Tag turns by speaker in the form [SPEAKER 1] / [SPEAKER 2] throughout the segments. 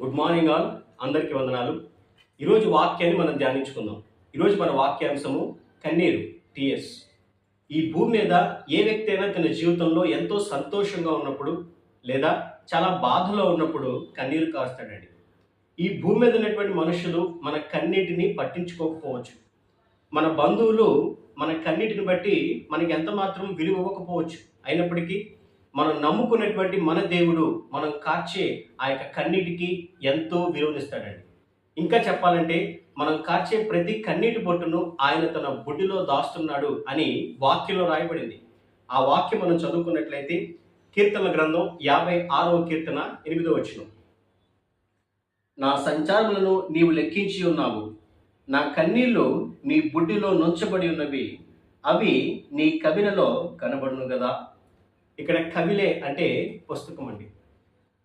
[SPEAKER 1] Good morning all అందరికీ వందనాలు. ఈరోజు వాక్యాన్ని మనం ధ్యానించుకుందాం. ఈరోజు మన వాక్యాంశము కన్నీరు టిఎస్ ఈ భూమి మీద ఏ వ్యక్తి అయినా తన జీవితంలో ఎంతో సంతోషంగా ఉన్నప్పుడు లేదా చాలా బాధలో ఉన్నప్పుడు కన్నీరు కాస్తాడండి. ఈ భూమి మీద ఉన్నటువంటి మనుషులు మన కన్నీటిని పట్టించుకోకపోవచ్చు. మన బంధువులు మన కన్నీటిని బట్టి మనకి ఎంత మాత్రం విలువ ఇవ్వకపోవచ్చు. అయినప్పటికీ మనం నమ్ముకున్నటువంటి మన దేవుడు మనం కార్చే ఆ యొక్క కన్నీటికి ఎంతో విలువనిస్తాడండి. ఇంకా చెప్పాలంటే మనం కార్చే ప్రతి కన్నీటి బొట్టును ఆయన తన బుడ్డిలో దాస్తున్నాడు అని వాక్యంలో రాయబడింది. ఆ వాక్యం మనం చదువుకున్నట్లయితే కీర్తన గ్రంథం యాభై ఆరవ కీర్తన ఎనిమిదో వచ్చిన నా సంచారములను నీవు లెక్కించి ఉన్నావు. నా కన్నీళ్ళు నీ బుడ్డిలో నుంచబడి ఉన్నవి. అవి నీ కవినలో కనబడును కదా ఇక్కడ కవిలే అంటే పుస్తకం అండి.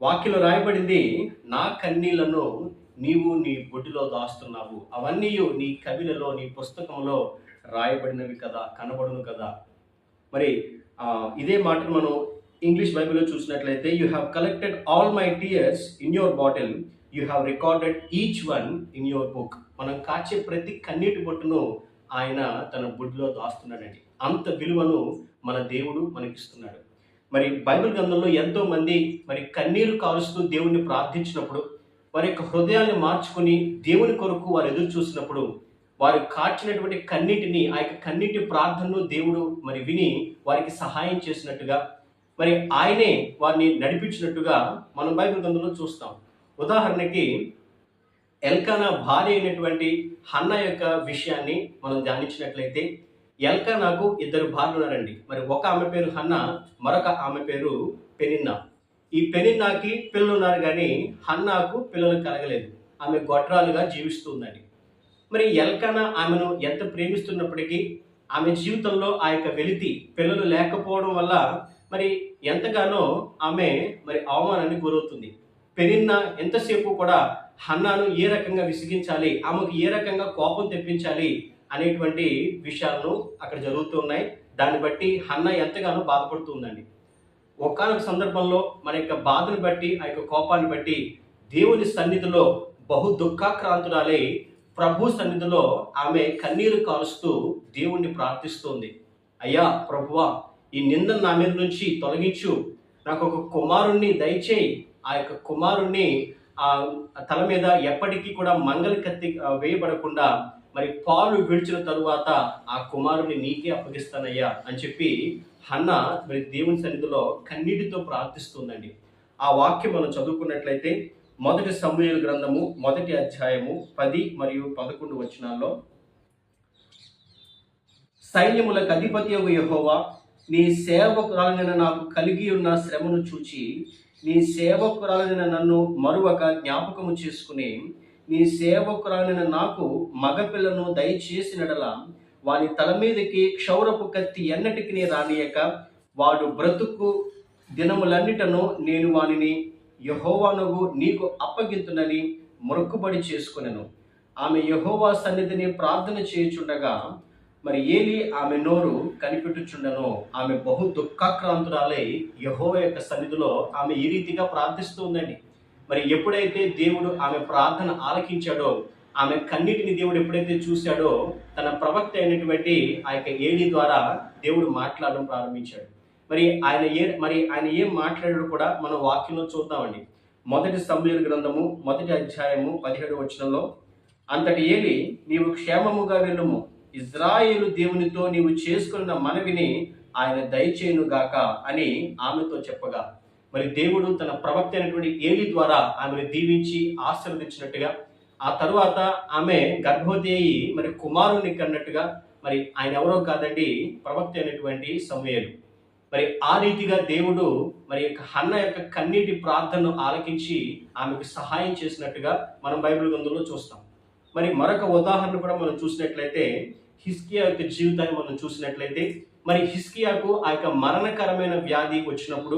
[SPEAKER 1] వాక్యలో రాయబడింది నా కన్నీళ్ళను నీవు నీ బొడ్డులో దాస్తున్నావు. అవన్నీ నీ కవిలలో నీ పుస్తకంలో రాయబడినవి కదా కనబడును కదా. మరి ఇదే మాటను మనం ఇంగ్లీష్ బైబిల్లో చూసినట్లయితే you have collected all my tears in your bottle you have recorded each one in your book మనం కాచే ప్రతి కన్నీటి బొట్టును ఆయన తన బుడ్లో దాస్తున్నాడండి. అంత విలువను మన దేవుడు మనకిస్తున్నాడు. మరి బైబిల్ గ్రంథంలో ఎంతో మంది మరి కన్నీరు కారుస్తూ దేవుణ్ణి ప్రార్థించినప్పుడు వారి యొక్క హృదయాన్ని మార్చుకుని దేవుని కొరకు వారు ఎదురు చూసినప్పుడు వారు కాచినటువంటి కన్నీటిని ఆ యొక్క కన్నీటి ప్రార్థనను దేవుడు మరి విని వారికి సహాయం చేసినట్టుగా మరి ఆయనే వారిని నడిపించినట్టుగా మనం బైబిల్ గ్రంథంలో చూస్తాం. ఉదాహరణకి ఎల్కానా భార్య అయినటువంటి హన్న యొక్క విషయాన్ని మనం ధ్యానించినట్లయితే ఎల్కానాకు ఇద్దరు భార్యలు ఉన్నారండి. మరి ఒక ఆమె పేరు హన్న మరొక ఆమె పేరు పెనిన్నా. ఈ పెనిన్నాకి పిల్లలు ఉన్నారు కానీ హన్నాకు పిల్లలు కలగలేదు. ఆమె గొడ్రాలుగా జీవిస్తుందండి. మరి ఎల్కనా ఆమెను ఎంత ప్రేమిస్తున్నప్పటికీ ఆమె జీవితంలో ఆ యొక్క వెలితి పిల్లలు లేకపోవడం వల్ల మరి ఎంతగానో ఆమె మరి అవమానానికి గురవుతుంది. పెనిన్న ఎంతసేపు కూడా హన్నాను ఏ రకంగా విసిగించాలి ఆమెకు ఏ రకంగా కోపం తెప్పించాలి అనేటువంటి విషయాలను అక్కడ జరుగుతూ ఉన్నాయి. దాన్ని బట్టి హన్న ఎంతగానో బాధపడుతుందండి ఒకనొక సందర్భంలో మన యొక్క బాధను బట్టి ఆ యొక్క కోపాన్ని బట్టి దేవుని సన్నిధిలో బహు దుఃఖాక్రాంతురాలై ప్రభు సన్నిధిలో ఆమె కన్నీరు కారుస్తూ దేవుణ్ణి ప్రార్థిస్తోంది. అయ్యా ప్రభువా ఈ నిందను నా మీద నుంచి తొలగించు. నాకు ఒక కుమారుణ్ణి దయచేయి. ఆ యొక్క కుమారుణ్ణి తల మీద ఎప్పటికీ కూడా మంగళ కత్తి వేయబడకుండా మరి పాలు విడిచిన తరువాత ఆ కుమారుని నీకే అప్పగిస్తానయ్యా అని చెప్పి హన్న మరి దేవుని సన్నిధిలో కన్నీటితో ప్రార్థిస్తుందండి. ఆ వాక్యం మనం చదువుకున్నట్లయితే మొదటి సమూహల గ్రంథము మొదటి అధ్యాయము పది మరియు పదకొండు వచనాల్లో సైన్యములకు అధిపతి యహోవా నీ సేవకురాలైన నాకు కలిగి ఉన్న శ్రమను చూచి నీ సేవకురాలైన నన్ను మరొక జ్ఞాపకము చేసుకుని నీ సేవకురాలైన నాకు మగపిల్లను దయచేసినడల వాని తల మీదకి క్షౌరపు కత్తి ఎన్నటికి రానియక వాడు బ్రతుకు దినములన్నిటను నేను వానిని యహోవానువు నీకు అప్పగింతునని మొక్కుబడి చేసుకునెను. ఆమె యహోవా సన్నిధిని ప్రార్థన చేయుచుండగా మరి ఏలి ఆమె నోరు కనిపెట్టుచుండను. ఆమె బహు దుఃఖాక్రాంతురాలై యహోవ యొక్క సన్నిధిలో ఆమె ఈ రీతిగా ప్రార్థిస్తూ ఉందండి మరి ఎప్పుడైతే దేవుడు ఆమె ప్రార్థన ఆలకించాడో ఆమె కన్నిటిని దేవుడు ఎప్పుడైతే చూశాడో తన ప్రవక్త అయినటువంటి ఆ యొక్క ఏలి ద్వారా దేవుడు మాట్లాడడం ప్రారంభించాడు. మరి ఆయన ఏ మరి ఆయన ఏం మాట్లాడాడు కూడా మనం వాక్యంలో చూద్దామండి. మొదటి సమూహల గ్రంథము మొదటి అధ్యాయము పదిహేడు వచనంలో అంతటి ఏలి నీవు క్షేమముగా వెళ్ళుము. ఇజ్రాయేలు దేవునితో నీవు చేసుకున్న మనవిని ఆయన దయచేయును గాక అని ఆమెతో చెప్పగా మరి దేవుడు తన ప్రవక్త అయినటువంటి ఏలి ద్వారా ఆమెను దీవించి ఆశీర్వదించినట్టుగా ఆ తరువాత ఆమె గర్భవతి అయి మరి కుమారుని కన్నట్టుగా మరి ఆయన ఎవరో కాదండి ప్రవక్త అయినటువంటి సమయలు. మరి ఆ రీతిగా దేవుడు మరి యొక్క హన్న యొక్క కన్నీటి ప్రార్థనను ఆలకించి ఆమెకు సహాయం చేసినట్టుగా మనం బైబిల్ గ్రంథంలో చూస్తాం. మరి మరొక ఉదాహరణ కూడా మనం చూసినట్లయితే హిస్కియా యొక్క జీవితాన్ని మనం చూసినట్లయితే మరి హిస్కియాకు ఆ యొక్క మరణకరమైన వ్యాధి వచ్చినప్పుడు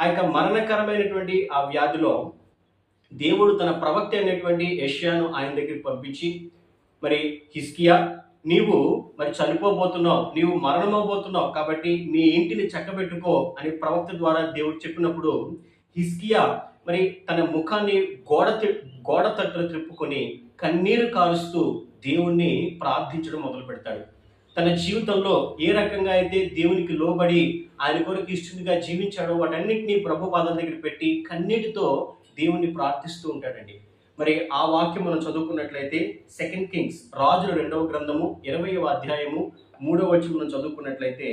[SPEAKER 1] ఆ యొక్క మరణకరమైనటువంటి ఆ వ్యాధిలో దేవుడు తన ప్రవక్త అయినటువంటి యష్యాను ఆయన దగ్గరికి పంపించి మరి హిస్కియా నీవు మరి చనిపోబోతున్నావు నీవు మరణమవబోతున్నావు కాబట్టి నీ ఇంటిని చక్కబెట్టుకో అని ప్రవక్త ద్వారా దేవుడు చెప్పినప్పుడు హిస్కియా మరి తన ముఖాన్ని గోడ గోడ తట్టులు త్రిప్పుకొని కన్నీరు కారుస్తూ దేవుణ్ణి ప్రార్థించడం మొదలు పెడతాడు. తన జీవితంలో ఏ రకంగా అయితే దేవునికి లోబడి ఆయన కొరకు ఇష్టంగా జీవించాడో వాటన్నిటినీ ప్రభు పాదాల దగ్గర పెట్టి కన్నీటితో దేవుణ్ణి ప్రార్థిస్తూ ఉంటాడండి. మరి ఆ వాక్యం మనం చదువుకున్నట్లయితే సెకండ్ కింగ్స్ రాజుల రెండవ గ్రంథము ఇరవయవ అధ్యాయము మూడవ వచ్చి మనం చదువుకున్నట్లయితే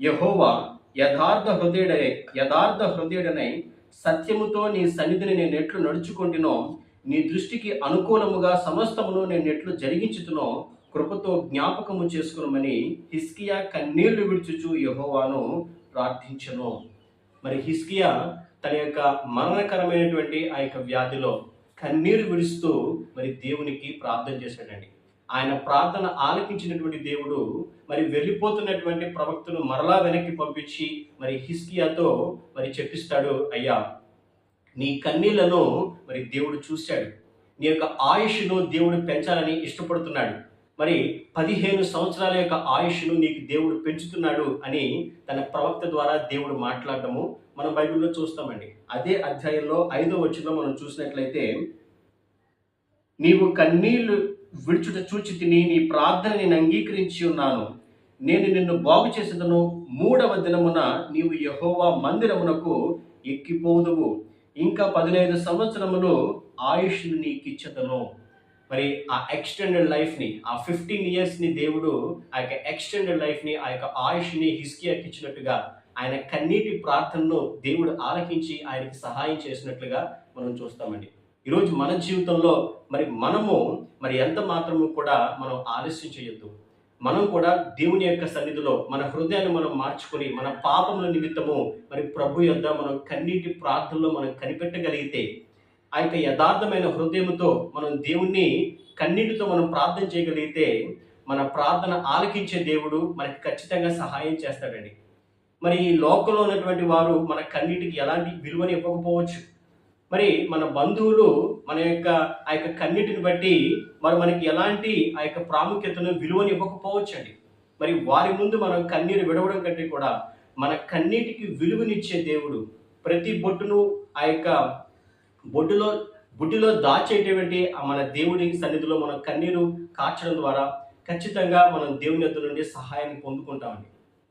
[SPEAKER 1] యహోవా యథార్థ హృదయుడై యథార్థ హృదయుడనై సత్యముతో నీ సన్నిధిని నేను ఎట్లు నడుచుకుంటునో నీ దృష్టికి అనుకూలముగా సమస్తమును నేను ఎట్లు జరిగించుతునో కృపతో జ్ఞాపకము చేసుకునమని హిస్కియా కన్నీళ్ళు విడుచుచు యహోవాను ప్రార్థించను. మరి హిస్కియా తన యొక్క మరణకరమైనటువంటి ఆ యొక్క వ్యాధిలో కన్నీరు విడుస్తూ మరి దేవునికి ప్రార్థన చేశాడండి. ఆయన ప్రార్థన ఆలకించినటువంటి దేవుడు మరి వెళ్ళిపోతున్నటువంటి ప్రవక్తను మరలా వెనక్కి పంపించి మరి హిస్కియాతో మరి చెప్పిస్తాడు అయ్యా నీ కన్నీళ్ళను మరి దేవుడు చూశాడు. నీ యొక్క ఆయుష్ను దేవుడు పెంచాలని ఇష్టపడుతున్నాడు. మరి పదిహేను సంవత్సరాల యొక్క ఆయుష్ను నీకు దేవుడు పెంచుతున్నాడు అని తన ప్రవక్త ద్వారా దేవుడు మాట్లాడటము మనం బైబిల్లో చూస్తామండి. అదే అధ్యాయంలో ఐదో వచ్చిన మనం చూసినట్లయితే నీవు కన్నీళ్ళు విడుచుట చూచి తిని నీ ప్రార్థన నేను అంగీకరించి ఉన్నాను. నేను నిన్ను బాగు చేసేదను. మూడవ దినమున నీవు యహోవా మందిరమునకు ఎక్కిపోదువు. ఇంకా పదిహేను సంవత్సరములు ఆయుష్ని నీకిచ్చదను మరి ఆ ఎక్స్టెండెడ్ లైఫ్ని ఆ ఫిఫ్టీన్ ఇయర్స్ని దేవుడు ఆ యొక్క ఎక్స్టెండెడ్ లైఫ్ని ఆ యొక్క ఆయుష్ని హిస్కియాకి ఇచ్చినట్టుగా ఆయన కన్నీటి ప్రార్థనను దేవుడు ఆలకించి ఆయనకి సహాయం చేసినట్లుగా మనం చూస్తామండి. ఈరోజు మన జీవితంలో మరి మనము మరి ఎంత మాత్రము కూడా మనం ఆలస్యం చేయొద్దు. మనం కూడా దేవుని యొక్క సన్నిధిలో మన హృదయాన్ని మనం మార్చుకొని మన పాపముల నిమిత్తము మరి ప్రభు యొద్ద మనం కన్నీటి ప్రార్థనలో మనం కనిపెట్టగలిగితే ఆ యొక్క యథార్థమైన హృదయంతో మనం దేవుణ్ణి కన్నీటితో మనం ప్రార్థన చేయగలిగితే మన ప్రార్థన ఆలకించే దేవుడు మనకి ఖచ్చితంగా సహాయం చేస్తాడండి. మరి ఈ లోకంలో ఉన్నటువంటి వారు మన కన్నీటికి ఎలాంటి విలువని ఇవ్వకపోవచ్చు. మరి మన బంధువులు మన యొక్క ఆ యొక్క కన్నీటిని బట్టి మరి మనకి ఎలాంటి ఆ యొక్క ప్రాముఖ్యతను విలువని ఇవ్వకపోవచ్చండి. మరి వారి ముందు మనం కన్నీరు విడవడం కంటే కూడా మన కన్నీటికి విలువనిచ్చే దేవుడు ప్రతి బొట్టును ఆ యొక్క బొడ్డులో బుడ్డిలో దాచేటువంటి ఆ మన దేవుడి సన్నిధిలో మనం కన్నీరు కార్చడం ద్వారా ఖచ్చితంగా మనం దేవుని యొద్ద నుండి సహాయాన్ని పొందుకుంటామండి.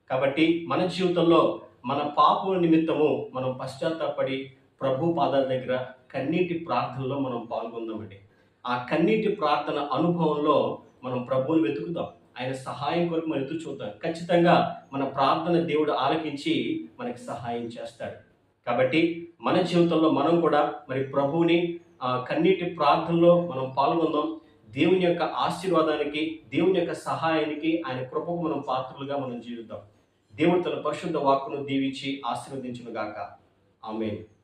[SPEAKER 1] కాబట్టి మన జీవితంలో మన పాపం నిమిత్తము మనం పశ్చాత్తాపడి ప్రభు పాదాల దగ్గర కన్నీటి ప్రార్థనలో మనం పాల్గొందామండి. ఆ కన్నీటి ప్రార్థన అనుభవంలో మనం ప్రభువుని వెతుకుదాం. ఆయన సహాయం కొరకు మనం ఎదురు చూద్దాం. ఖచ్చితంగా మన ప్రార్థన దేవుడు ఆలకించి మనకి సహాయం చేస్తాడు. కాబట్టి మన జీవితంలో మనం కూడా మరి ప్రభువుని కన్నీటి ప్రార్థనలో మనం పాల్గొందాం. దేవుని యొక్క ఆశీర్వాదానికి దేవుని యొక్క సహాయానికి ఆయన కృపకు మనం పాత్రలుగా మనం జీవిద్దాం. దేవుడు తన పరిశుద్ధ వాక్కును దీవించి ఆశీర్వదించును గాక ఆమెను.